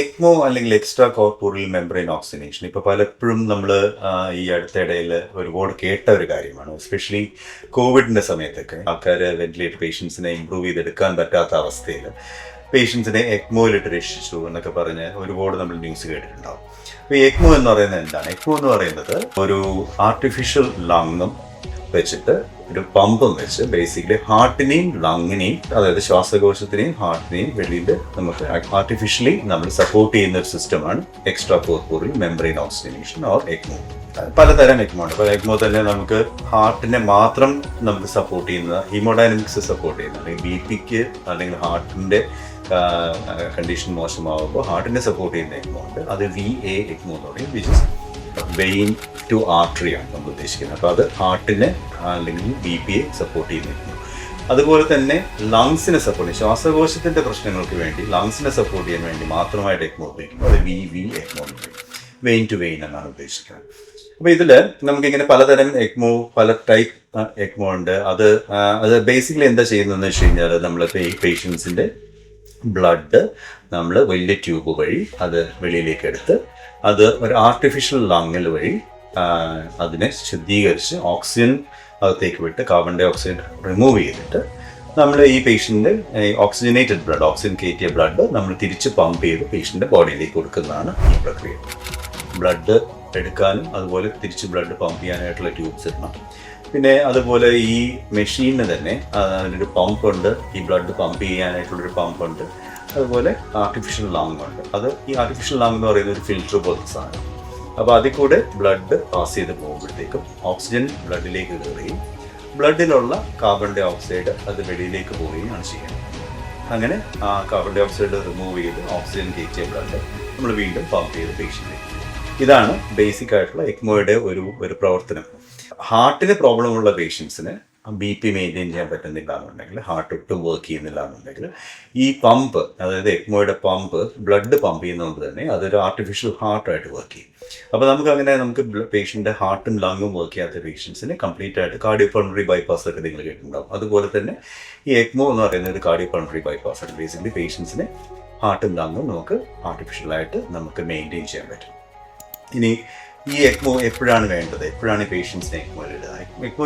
ECMO അല്ലെങ്കിൽ extra കോർപ്പൂറിൽ membrane ഓക്സിനേഷൻ ഇപ്പോൾ പലപ്പോഴും നമ്മൾ ഈ അടുത്തിടയിൽ ഒരുപാട് കേട്ട ഒരു കാര്യമാണ്. എസ്പെഷ്യലി കോവിഡിന്റെ സമയത്തൊക്കെ ആൾക്കാർ വെന്റിലേറ്റർ പേഷ്യൻസിനെ ഇമ്പ്രൂവ് ചെയ്തെടുക്കാൻ പറ്റാത്ത അവസ്ഥയിൽ പേഷ്യൻസിനെ എക്മോയിലിട്ട് രക്ഷിച്ചു എന്നൊക്കെ പറഞ്ഞ് ഒരുപാട് നമ്മൾ ന്യൂസ് കേട്ടിട്ടുണ്ടാവും. അപ്പോൾ എക്മോ എന്ന് പറയുന്നത് എന്താണ്? എക്മോ എന്ന് പറയുന്നത് ഒരു ആർട്ടിഫിഷ്യൽ ലങ്ങും വെച്ചിട്ട് ഒരു പമ്പും വെച്ച് ബേസിക്കലി ഹാർട്ടിനെയും ലങ്ങിനെയും അതായത് ശ്വാസകോശത്തിനെയും ഹാർട്ടിനെയും വെളിയിൽ നമുക്ക് ആർട്ടിഫിഷ്യലി നമ്മൾ സപ്പോർട്ട് ചെയ്യുന്ന ഒരു സിസ്റ്റമാണ് extracorporeal membrane oxygenation or ECMO പലതരം എക്മോ ഉണ്ട്. അപ്പോൾ എക്മോ തന്നെ നമുക്ക് ഹാർട്ടിനെ മാത്രം നമുക്ക് സപ്പോർട്ട് ചെയ്യുന്ന ഹീമോഡൈനമിക്സ് സപ്പോർട്ട് ചെയ്യുന്ന അല്ലെങ്കിൽ ബി പിക്ക് അല്ലെങ്കിൽ ഹാർട്ടിന്റെ കണ്ടീഷൻ മോശമാകുമ്പോൾ ഹാർട്ടിനെ സപ്പോർട്ട് ചെയ്യുന്ന എക്മോ ഉണ്ട്. അത് വി എ എക്മോ എന്ന് പറയും വിച്ച് വെയിൻ ടു ആർട്ടറിയാണ് നമ്മൾ ഉദ്ദേശിക്കുന്നത്. അപ്പോൾ അത് ഹാർട്ടിനെ അല്ലെങ്കിൽ ബി പിയെ സപ്പോർട്ട് ചെയ്യുന്നു. അതുപോലെ തന്നെ ലങ്സിനെ സപ്പോർട്ട് ചെയ്യും ശ്വാസകോശത്തിന്റെ പ്രശ്നങ്ങൾക്ക് വേണ്ടി ലങ്സിനെ സപ്പോർട്ട് ചെയ്യാൻ വേണ്ടി മാത്രമായിട്ട് എക്മോ ഉപയോഗിക്കും അത് വി വി എക്മോ എന്ന് വെയിൻ ടു വെയിൻ എന്നാണ് ഉദ്ദേശിക്കുന്നത്. അപ്പോൾ ഇതിൽ നമുക്കിങ്ങനെ പലതരം എക്മോ പല ടൈപ്പ് എക്മോ ഉണ്ട്. അത് അത് ബേസിക്കലി എന്താ ചെയ്യുന്നതെന്ന് വെച്ച് കഴിഞ്ഞാൽ നമ്മൾ പേഷ്യൻസിന്റെ ബ്ലഡ് നമ്മൾ വലിയ ട്യൂബ് വഴി അത് വെളിയിലേക്ക് എടുത്ത് അത് ഒരു ആർട്ടിഫിഷ്യൽ ലങ്ങിൽ വഴി അതിനെ ശുദ്ധീകരിച്ച് ഓക്സിജൻ അകത്തേക്ക് വിട്ട് കാർബൺ ഡൈ ഓക്സൈഡ് റിമൂവ് ചെയ്തിട്ട് നമ്മൾ ഈ പേഷ്യന്റെ ഓക്സിജനേറ്റഡ് ബ്ലഡ് ഓക്സിജൻ കയറ്റിയ ബ്ലഡ് നമ്മൾ തിരിച്ച് പമ്പ് ചെയ്ത് പേഷ്യന്റെ ബോഡിയിലേക്ക് കൊടുക്കുന്നതാണ് ഈ പ്രക്രിയ. ബ്ലഡ് എടുക്കാനും അതുപോലെ തിരിച്ച് ബ്ലഡ് പമ്പ് ചെയ്യാനായിട്ടുള്ള ട്യൂബ്സ് ഇടണം. പിന്നെ അതുപോലെ ഈ മെഷീനിന് തന്നെ അതിനൊരു പമ്പുണ്ട് ഈ ബ്ലഡ് പമ്പ് ചെയ്യാനായിട്ടുള്ളൊരു പമ്പ് ഉണ്ട്. അതുപോലെ ആർട്ടിഫിഷ്യൽ ലാങ് ഉണ്ട്. അത് ഈ ആർട്ടിഫിഷ്യൽ ലാങ് എന്ന് പറയുന്ന ഒരു ഫിൽറ്റർ പോലത്തെ സാധനം. അപ്പോൾ അതിൽ കൂടെ ബ്ലഡ് പാസ് ചെയ്ത് പോകുമ്പോഴത്തേക്കും ഓക്സിജൻ ബ്ലഡിലേക്ക് കയറുകയും ബ്ലഡിലുള്ള കാർബൺ ഡൈ ഓക്സൈഡ് അത് വെളിയിലേക്ക് പോവുകയാണ് ചെയ്യുന്നത്. അങ്ങനെ ആ കാർബൺ ഡൈ ഓക്സൈഡ് റിമൂവ് ചെയ്ത് ഓക്സിജൻ കയറ്റിയ ബ്ലഡ് നമ്മൾ വീണ്ടും പമ്പ് ചെയ്ത് പേഷ്യന്റിലേക്ക് ഇതാണ് ബേസിക് ആയിട്ടുള്ള എക്മോയുടെ ഒരു ഒരു പ്രവർത്തനം. ഹാർട്ടിന് പ്രോബ്ലം ഉള്ള പേഷ്യൻസിന് ബി പി മെയിന്റെയിൻ ചെയ്യാൻ പറ്റുന്നില്ല എന്നുണ്ടെങ്കിൽ ഹാർട്ട് ഒട്ടും വർക്ക് ചെയ്യുന്നില്ല എന്നുണ്ടെങ്കിൽ ഈ പമ്പ് അതായത് എക്മോയുടെ പമ്പ് ബ്ലഡ് പമ്പ് ചെയ്യുന്നതുകൊണ്ട് തന്നെ അതൊരു ആർട്ടിഫിഷ്യൽ ഹാർട്ടായിട്ട് വർക്ക് ചെയ്യും. അപ്പോൾ നമുക്ക് അങ്ങനെ നമുക്ക് പേഷ്യന്റെ ഹാർട്ടും ലങ്ങും വർക്ക് ചെയ്യാത്ത പേഷ്യൻസിന് കംപ്ലീറ്റ് ആയിട്ട് കാർഡിയോ പൾമറി ബൈപ്പാസ് ഒക്കെ നിങ്ങൾ കേട്ടിട്ടുണ്ടാവും. അതുപോലെ തന്നെ ഈ എക്മോ എന്ന് പറയുന്ന ഒരു കാർഡിയോ പൾമറി ബൈപ്പാസ് ആണ് ബേസിക്കലി പേഷ്യൻസിന് ഹാർട്ടും ലങ്ങും നമുക്ക് ആർട്ടിഫിഷ്യലായിട്ട് നമുക്ക് മെയിന്റെയിൻ ചെയ്യാൻ പറ്റും. ഇനി ഈ എക്മോ എപ്പോഴാണ് വേണ്ടത്? എപ്പോഴാണ് പേഷ്യൻസിനെ എക്മോയിൽ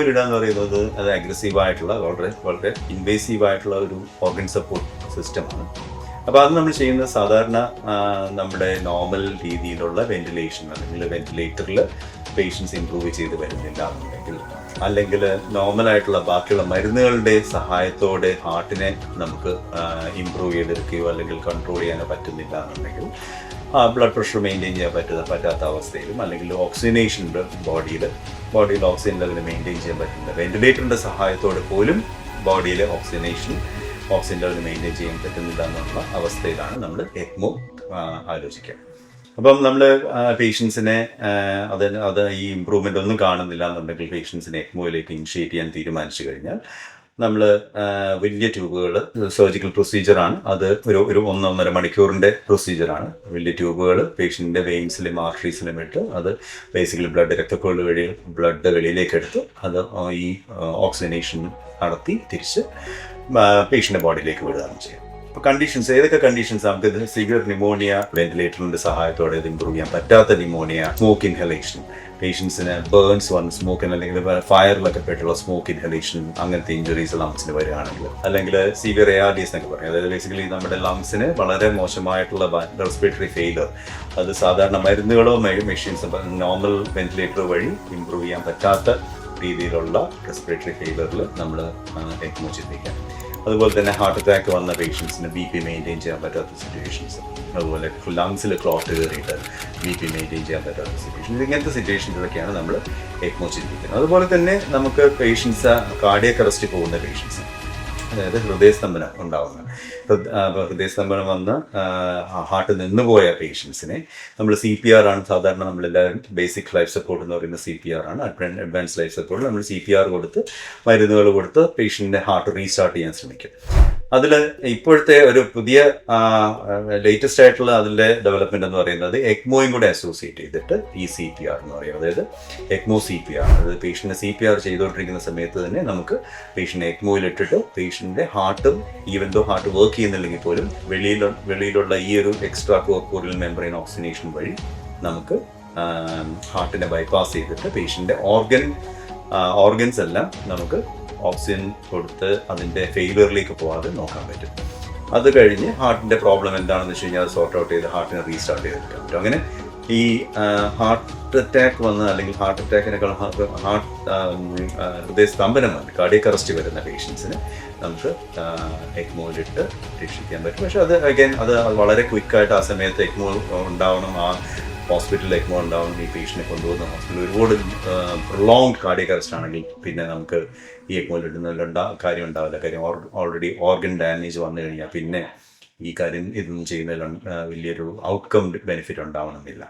ഇടുക? എന്ന് പറയുന്നത് അത് അഗ്രസീവ് ആയിട്ടുള്ള വളരെ വളരെ ഇൻവേസീവ് ആയിട്ടുള്ള ഒരു ഓർഗൻ സപ്പോർട്ട് സിസ്റ്റമാണ് അപ്പോൾ അത് നമ്മൾ ചെയ്യുന്ന സാധാരണ നമ്മുടെ നോർമൽ രീതിയിലുള്ള വെന്റിലേഷൻ അല്ലെങ്കിൽ വെന്റിലേറ്ററിൽ പേഷ്യൻസ് ഇമ്പ്രൂവ് ചെയ്ത് വരുന്നില്ല എന്നുണ്ടെങ്കിൽ അല്ലെങ്കിൽ നോർമലായിട്ടുള്ള ബാക്കിയുള്ള മരുന്നുകളുടെ സഹായത്തോടെ ഹാർട്ടിനെ നമുക്ക് ഇമ്പ്രൂവ് ചെയ്തെടുക്കുകയോ അല്ലെങ്കിൽ കൺട്രോൾ ചെയ്യാനോ പറ്റുന്നില്ല എന്നുണ്ടെങ്കിൽ ബ്ലഡ് പ്രഷർ മെയിന്റെയിൻ ചെയ്യാൻ പറ്റുന്ന പറ്റാത്ത അവസ്ഥയിലും അല്ലെങ്കിൽ ഓക്സിജനേഷൻ ബോഡിയിൽ ബോഡിയിൽ ഓക്സിജൻ ലെവൽ മെയിന്റെയിൻ ചെയ്യാൻ പറ്റുന്ന വെന്റിലേറ്ററിന്റെ സഹായത്തോടെ പോലും ബോഡിയിലെ ഓക്സിജനേഷൻ ഓക്സിജൻ ലെവൽ മെയിന്റെയിൻ ചെയ്യാൻ പറ്റുന്നില്ല എന്നുള്ള അവസ്ഥയിലാണ് നമ്മൾ എക്മോ ആലോചിക്കുക. അപ്പം നമ്മൾ പേഷ്യൻസിനെ അത് അത് ഈ ഇമ്പ്രൂവ്മെന്റ് ഒന്നും കാണുന്നില്ല എന്നുണ്ടെങ്കിൽ പേഷ്യൻസിനെ എക്മോയിലേക്ക് ഇനിഷ്യേറ്റ് ചെയ്യാൻ തീരുമാനിച്ചു കഴിഞ്ഞാൽ നമ്മൾ വലിയ ട്യൂബുകൾ സർജിക്കൽ പ്രൊസീജിയറാണ്. അത് ഒരു ഒരു ഒന്നൊന്നര മണിക്കൂറിന്റെ പ്രൊസീജിയറാണ്. വലിയ ട്യൂബുകൾ പേഷ്യന്റെ വെയിൻസിലും ആർട്ടറീസിലും ഇട്ട് അത് ബേസിക്കലി ബ്ലഡ് രക്തക്കോൾ വഴി ബ്ലഡ് വെളിയിലേക്ക് എടുത്ത് അത് ഈ ഓക്സിജനേഷൻ നടത്തി തിരിച്ച് പേഷ്യന്റെ ബോഡിയിലേക്ക് വിടുകയാണ് ഇപ്പോൾ കണ്ടീഷൻസ് ഏതൊക്കെ കണ്ടീഷൻസ് നമുക്ക് സിവിയർ ന്യൂമോണിയ വെന്റിലേറ്ററിന്റെ സഹായത്തോടെ ഇത് ഇമ്പ്രൂവ് ചെയ്യാൻ പറ്റാത്ത ന്യൂമോണിയ സ്മോക്ക് ഇൻഹലേഷൻ പേഷ്യൻസിന് ബേൺസ് വന്ന് സ്മോക്ക് അല്ലെങ്കിൽ ഫയറിലൊക്കെ പെട്ടുള്ള സ്മോക്ക് ഇൻഹലേഷൻ അങ്ങനത്തെ ഇഞ്ചുറീസ് ലങ്സിന് വരികയാണെങ്കിൽ അല്ലെങ്കിൽ severe A R D S എന്നൊക്കെ പറയും. അതായത് ബേസിക്കലി നമ്മുടെ ലങ്സിന് വളരെ മോശമായിട്ടുള്ള റെസ്പിറേറ്ററി ഫെയിലർ അത് സാധാരണ മരുന്നുകളോ മെഷീൻസ് നോർമൽ വെന്റിലേറ്റർ വഴി ഇമ്പ്രൂവ് ചെയ്യാൻ പറ്റാത്ത രീതിയിലുള്ള റെസ്പിറേറ്ററി ഫെയിലറിൽ നമ്മൾ എക്മോ ചിന്തിക്കാം അതുപോലെ തന്നെ ഹാർട്ട് അറ്റാക്ക് വന്ന പേഷ്യൻസിന് ബി പി മെയിന്റെയിൻ ചെയ്യാൻ പറ്റാത്ത സിറ്റുവേഷൻസ് അതുപോലെ ലങ്സിൽ ക്ലോട്ട് കയറിയിട്ട് ബി പി മെയിന്റെയിൻ ചെയ്യാൻ പറ്റാത്ത സിറ്റുവേഷൻ ഇങ്ങനത്തെ സിറ്റുവേഷൻസിലൊക്കെയാണ് നമ്മൾ എക്മോ ചിന്തിക്കുന്നത് അതുപോലെ തന്നെ നമുക്ക് പേഷ്യൻസ് കാർഡിയക് അറസ്റ്റ് പോകുന്ന പേഷ്യൻസ് അതായത് ഹൃദയസ്തംഭനം ഉണ്ടാവുന്നത്. ഹൃദയസ്തംഭനം വന്ന് ഹാർട്ട് നിന്നുപോയ പേഷ്യൻസിനെ നമ്മൾ സി പി ആർ ആണ് സാധാരണ നമ്മളെല്ലാവരും ബേസിക് ലൈഫ് സപ്പോർട്ട് എന്ന് പറയുന്ന സി പി ആർ ആണ്. അഡ്വാൻസ് ലൈഫ് സപ്പോർട്ട് നമ്മൾ സി പി ആർ കൊടുത്ത് മരുന്നുകൾ കൊടുത്ത് പേഷ്യന്റിന്റെ ഹാർട്ട് റീസ്റ്റാർട്ട് ചെയ്യാൻ ശ്രമിക്കും. അതിൽ ഇപ്പോഴത്തെ ഒരു പുതിയ ലേറ്റസ്റ്റ് ആയിട്ടുള്ള അതിന്റെ ഡെവലപ്മെന്റ് എന്ന് പറയുന്നത് എക്മോയും കൂടെ അസോസിയേറ്റ് ചെയ്തിട്ട് ഈ സി പി ആർ എന്ന് പറയും. അതായത് എക്മോ സി പി ആർ അതായത് പേഷ്യന്റെ സി പി ആർ ചെയ്തുകൊണ്ടിരിക്കുന്ന സമയത്ത് തന്നെ നമുക്ക് പേഷ്യന്റെ എക്മോയിൽ ഇട്ടിട്ട് പേഷ്യന്റെ ഹാർട്ടും ഈവൻ ദോ ഹാർട്ട് വർക്ക് ചെയ്യുന്നില്ലെങ്കിൽ പോലും വെളിയിൽ വെളിയിലുള്ള ഈ ഒരു എക്സ്ട്രാ കോർപ്പോറിയൽ മെമ്പറൈൻ ഓക്സിനേഷൻ വഴി നമുക്ക് ഹാർട്ടിനെ ബൈപ്പാസ് ചെയ്തിട്ട് പേഷ്യന്റെ ഓർഗൻ ഓർഗൻസ് എല്ലാം നമുക്ക് ഓക്സിജൻ കൊടുത്ത് അതിന്റെ ഫെയിലിയറിലേക്ക് പോകാതെ നോക്കാൻ പറ്റും. അത് കഴിഞ്ഞ് ഹാർട്ടിന്റെ പ്രോബ്ലം എന്താണെന്ന് വെച്ച് കഴിഞ്ഞാൽ അത് സോർട്ട് ഔട്ട് ചെയ്ത് ഹാർട്ടിനെ റീസ്റ്റാർട്ട് ചെയ്തെടുക്കാൻ പറ്റും. അങ്ങനെ ഈ ഹാർട്ട് അറ്റാക്ക് വന്ന് അല്ലെങ്കിൽ ഹാർട്ട് അറ്റാക്കിനേക്കാൾ ഹാർട്ട് ഹൃദയസ്തംഭനം വന്ന് കാർഡിയക് അറസ്റ്റ് വരുന്ന പേഷ്യൻസിന് നമുക്ക് എക്മോയിലിട്ട് രക്ഷിക്കാൻ പറ്റും. പക്ഷെ അത് അഗൈൻ അത് വളരെ ക്വിക്കായിട്ട് ആ സമയത്ത് എക്മോ ഉണ്ടാവണം. ആ ഹോസ്പിറ്റലിൽ എക്മോ ഈ പേഷ്യനെ കൊണ്ടുപോകുന്ന ഹോസ്പിറ്റലിൽ ഒരുപാട് പ്രൊലോങ്ഡ് കാർഡിയക് അറസ്റ്റ് ആണെങ്കിൽ പിന്നെ നമുക്ക് ഈ എക്മോയിൽ ഇടുന്നതിലുണ്ടാ കാര്യം ഉണ്ടാവില്ല. കാര്യം ഓൾറെഡി ഓർഗൻ ഡാമേജ് വന്നു കഴിഞ്ഞാൽ പിന്നെ ഈ കാര്യം ഇതൊന്നും ചെയ്യുന്നതിൽ വലിയൊരു ഔട്ട്കം ബെനിഫിറ്റ് ഉണ്ടാവണമെന്നില്ല.